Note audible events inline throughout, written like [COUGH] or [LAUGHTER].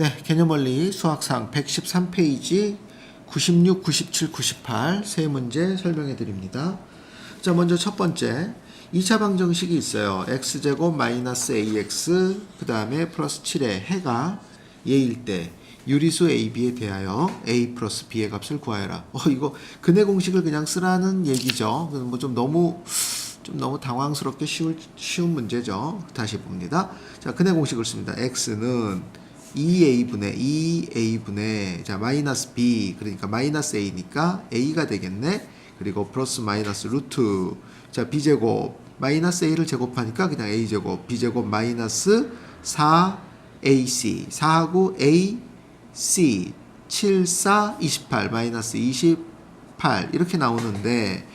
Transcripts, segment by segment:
네, 개념원리 수학상 113페이지 96, 97, 98 세 문제 설명해 드립니다. 자, 먼저 첫 번째 2차 방정식이 있어요. x제곱 마이너스 ax 그 다음에 플러스 7의 해가 예일 때 유리수 ab에 대하여 a 플러스 b의 값을 구하여라. [LAUGHS] 어, 이거 근해 공식을 그냥 쓰라는 얘기죠. 뭐 좀 너무 좀 너무 당황스럽게 쉬울, 쉬운 문제죠. 다시 봅니다. 자, 근해 공식을 씁니다. x는 2a분의 2a분의 자 마이너스 b 그러니까 마이너스 a니까 a가 되겠네. 그리고 플러스 마이너스 루트 자 b제곱 마이너스 a를 제곱하니까 그냥 a제곱 b제곱 마이너스 4ac 4하고 a c 7 4 28 마이너스 28 이렇게 나오는데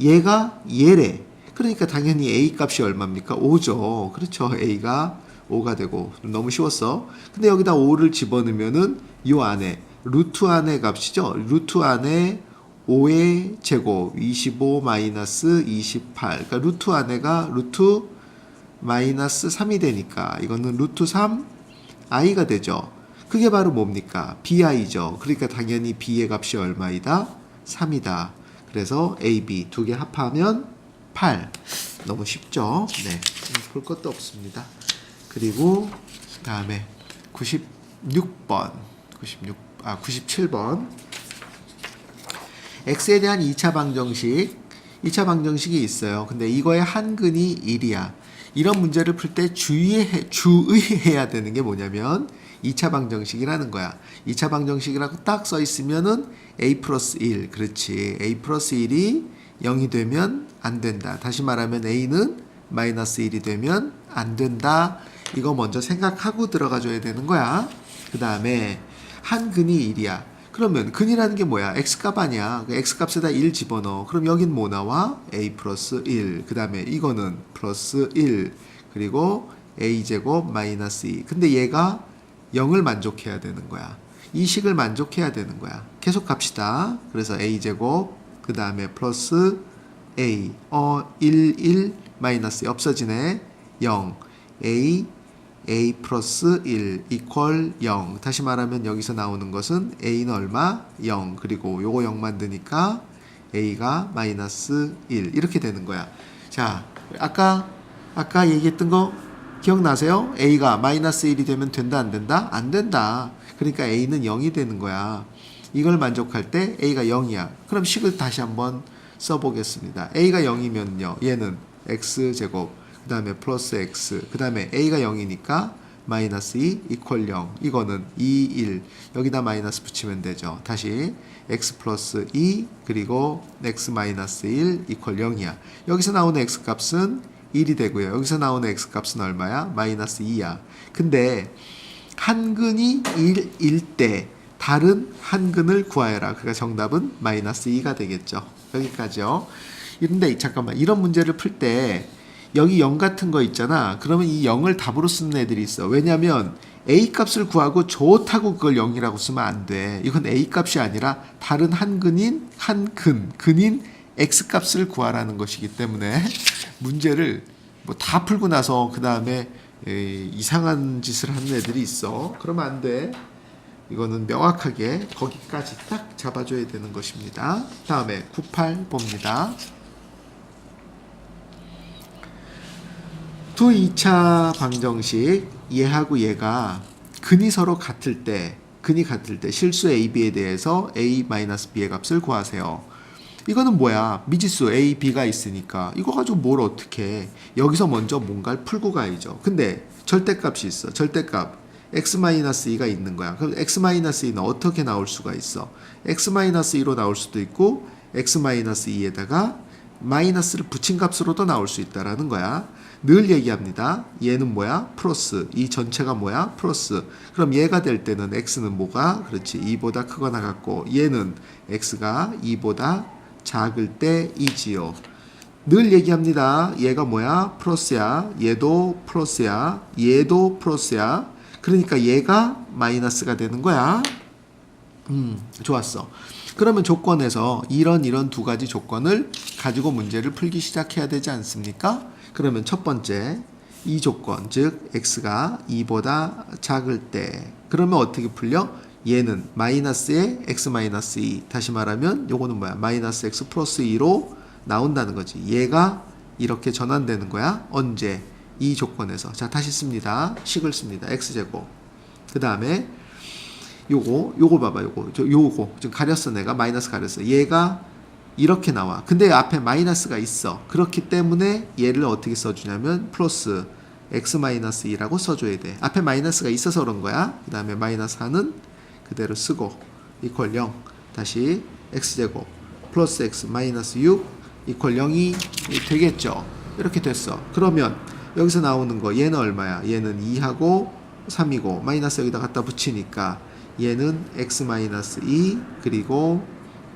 얘가 얘래. 그러니까 당연히 a 값이 얼마입니까? 5죠. 그렇죠. a가 5가 되고 너무 쉬웠어. 근데 여기다 5를 집어넣으면은 요 안에 루트 안의 값이죠. 루트 안에 5의 제곱 25 마이너스 28. 그러니까 루트 안에가 루트 마이너스 3이 되니까 이거는 루트 3 i가 되죠. 그게 바로 뭡니까? bi죠. 그러니까 당연히 b의 값이 얼마이다? 3이다. 그래서 a, b 두 개 합하면 8. 너무 쉽죠? 네. 볼 것도 없습니다. 그리고 다음에 96번 96 아 97번 x에 대한 2차 방정식 2차 방정식이 있어요. 근데 이거의 한근이 1이야. 이런 문제를 풀 때 주의해 주의해야 되는 게 뭐냐면 2차 방정식이라는 거야. 2차 방정식이라고 딱 써 있으면은 a 플러스 1 그렇지. a 플러스 1이 0이 되면 안 된다. 다시 말하면 a는 마이너스 1이 되면 안 된다. 이거 먼저 생각하고 들어가 줘야 되는 거야. 그 다음에 한 근이 1이야. 그러면 근이라는 게 뭐야? x값 아니야. 그 x값에다 1 집어넣어. 그럼 여긴 뭐 나와? a 플러스 1. 그 다음에 이거는 플러스 1. 그리고 a제곱 마이너스 2. 근데 얘가 0을 만족해야 되는 거야. 이 식을 만족해야 되는 거야. 계속 갑시다. 그래서 a제곱 그 다음에 플러스 a 어 1, 1 마이너스 없어지네. 0 a a 플러스 1 이퀄 0 다시 말하면 여기서 나오는 것은 a는 얼마? 0 그리고 요거 0 만드니까 a가 마이너스 1 이렇게 되는 거야. 자 아까 아까 얘기했던 거 기억나세요? a가 마이너스 1이 되면 된다 안 된다? 안 된다. 그러니까 a는 0이 되는 거야. 이걸 만족할 때 a가 0이야. 그럼 식을 다시 한번 써보겠습니다. A가 0이면요. 얘는 x제곱 그 다음에 플러스 x 그 다음에 a가 0이니까 마이너스 2 이퀄 0 이거는 2, 1 여기다 마이너스 붙이면 되죠. 다시 x 플러스 2 그리고 x 마이너스 1 이퀄 0이야. 여기서 나오는 x 값은 1이 되고요. 여기서 나오는 x 값은 얼마야? 마이너스 2야. 근데 한 근이 1일 때 다른 한 근을 구하여라. 그러니까 정답은 마이너스 2가 되겠죠. 여기까지요 근데 잠깐만 이런 문제를 풀 때 여기 0 같은 거 있잖아. 그러면 이 0을 답으로 쓰는 애들이 있어. 왜냐면 a 값을 구하고 좋다고 그걸 0이라고 쓰면 안 돼. 이건 a 값이 아니라 다른 한 근인 한 근, 근인 x 값을 구하라는 것이기 때문에 [LAUGHS] 문제를 뭐 다 풀고 나서 그 다음에 이상한 짓을 하는 애들이 있어. 그러면 안 돼. 이거는 명확하게 거기까지 딱 잡아줘야 되는 것입니다. 다음에 98 봅니다. 두 2차 방정식 얘하고 얘가 근이 서로 같을 때 근이 같을 때 실수 AB에 대해서 A-B의 값을 구하세요. 이거는 뭐야? 미지수 A, B가 있으니까 이거 가지고 뭘 어떻게 해? 여기서 먼저 뭔가를 풀고 가야죠. 근데 절대값이 있어. 절대값 X-2가 있는 거야. 그럼 X-2는 어떻게 나올 수가 있어? X-2로 나올 수도 있고 X-2에다가 마이너스를 붙인 값으로도 나올 수 있다라는 거야. 늘 얘기합니다. 얘는 뭐야? 플러스. 이 전체가 뭐야? 플러스. 그럼 얘가 될 때는 x는 뭐가? 그렇지. 2보다 크거나 같고 얘는 x가 2보다 작을 때 이지요. 늘 얘기합니다. 얘가 뭐야? 플러스야. 얘도 플러스야. 얘도 플러스야. 그러니까 얘가 마이너스가 되는 거야. 음, 좋았어. 그러면 조건에서 이런 이런 두 가지 조건을 가지고 문제를 풀기 시작해야 되지 않습니까? 그러면 첫 번째 이 조건 즉 x가 2보다 작을 때 그러면 어떻게 풀려? 얘는 마이너스에 x 마이너스 2 다시 말하면 요거는 뭐야? 마이너스 x 플러스 2로 나온다는 거지. 얘가 이렇게 전환되는 거야? 언제? 이 조건에서. 자 다시 씁니다. 식을 씁니다. x제곱. 그 다음에 요거 요거 봐봐 요거. 저 요거. 지금 가렸어 내가. 마이너스 가렸어. 얘가 이렇게 나와. 근데 앞에 마이너스가 있어. 그렇기 때문에 얘를 어떻게 써주냐면 플러스 x 마이너스 2라고 써줘야 돼. 앞에 마이너스가 있어서 그런 거야. 그 다음에 마이너스 4는 그대로 쓰고 이퀄 0 다시 x제곱 플러스 x 마이너스 6 이퀄 0이 되겠죠. 이렇게 됐어. 그러면 여기서 나오는 거 얘는 얼마야? 얘는 2하고 3이고 마이너스 여기다 갖다 붙이니까 얘는 x 마이너스 2 그리고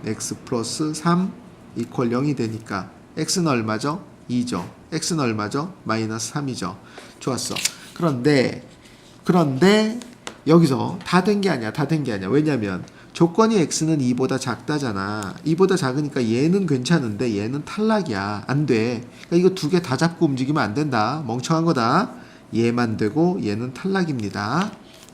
x 플러스 3 이퀄 0이 되니까 x는 얼마죠? 2죠. x는 얼마죠? 마이너스 3이죠. 좋았어. 그런데 그런데 여기서 다 된 게 아니야. 다 된 게 아니야. 왜냐면 조건이 x는 2보다 작다잖아. 2보다 작으니까 얘는 괜찮은데 얘는 탈락이야. 안 돼. 그러니까 이거 두 개 다 잡고 움직이면 안 된다. 멍청한 거다. 얘만 되고 얘는 탈락입니다.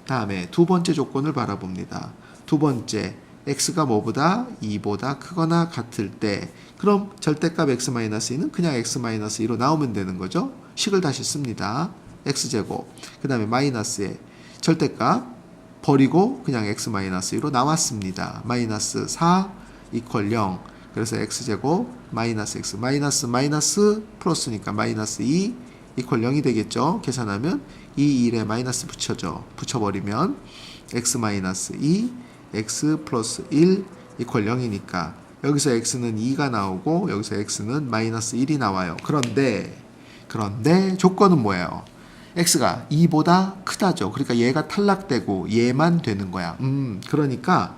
다음에 두 번째 조건을 바라봅니다. 두 번째 x가 뭐보다 2보다 크거나 같을 때 그럼 절대값 x-2는 그냥 x-2로 나오면 되는 거죠. 식을 다시 씁니다. x제곱 그 다음에 마이너스에 절대값 버리고 그냥 x-2로 나왔습니다. 마이너스 4 이퀄 0 그래서 x제곱 마이너스 x 마이너스 마이너스 플러스니까 마이너스 2 이퀄 0이 되겠죠. 계산하면 이 1에 마이너스 붙여줘. 붙여버리면 x 마이너스 2 x 플러스 1 이퀄 0이니까 여기서 x는 2가 나오고 여기서 x는 마이너스 1이 나와요. 그런데 그런데 조건은 뭐예요? x가 2보다 크다죠. 그러니까 얘가 탈락되고 얘만 되는 거야. 음, 그러니까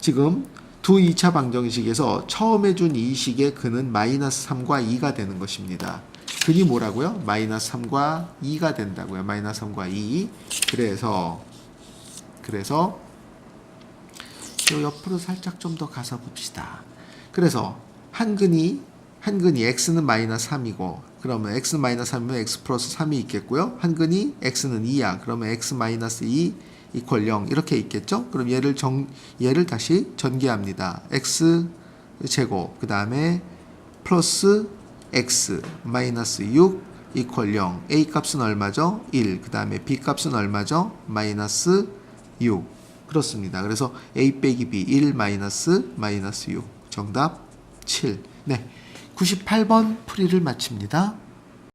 지금 두 2차 방정식에서 처음에 준 이 식의 근은 마이너스 3과 2가 되는 것입니다. 근이 뭐라고요? 마이너스 3과 2가 된다고요. 마이너스 3과 2. 그래서 그래서 요 옆으로 살짝 좀 더 가서 봅시다. 그래서 한근이 한근이 x는 마이너스 3이고 그러면 x 마이너스 3이면 x 플러스 3이 있겠고요. 한근이 x는 2야. 그러면 x 마이너스 2 이퀄 0 이렇게 있겠죠? 그럼 얘를 정 얘를 다시 전개합니다. x 제곱 그 다음에 플러스 x 마이너스 6 이퀄 0 a 값은 얼마죠? 1그 다음에 b 값은 얼마죠? 마이너스 6 그렇습니다. 그래서 a 빼기 b 1 마이너스 마이너스 6 정답 7 네. 98번 풀이를 마칩니다.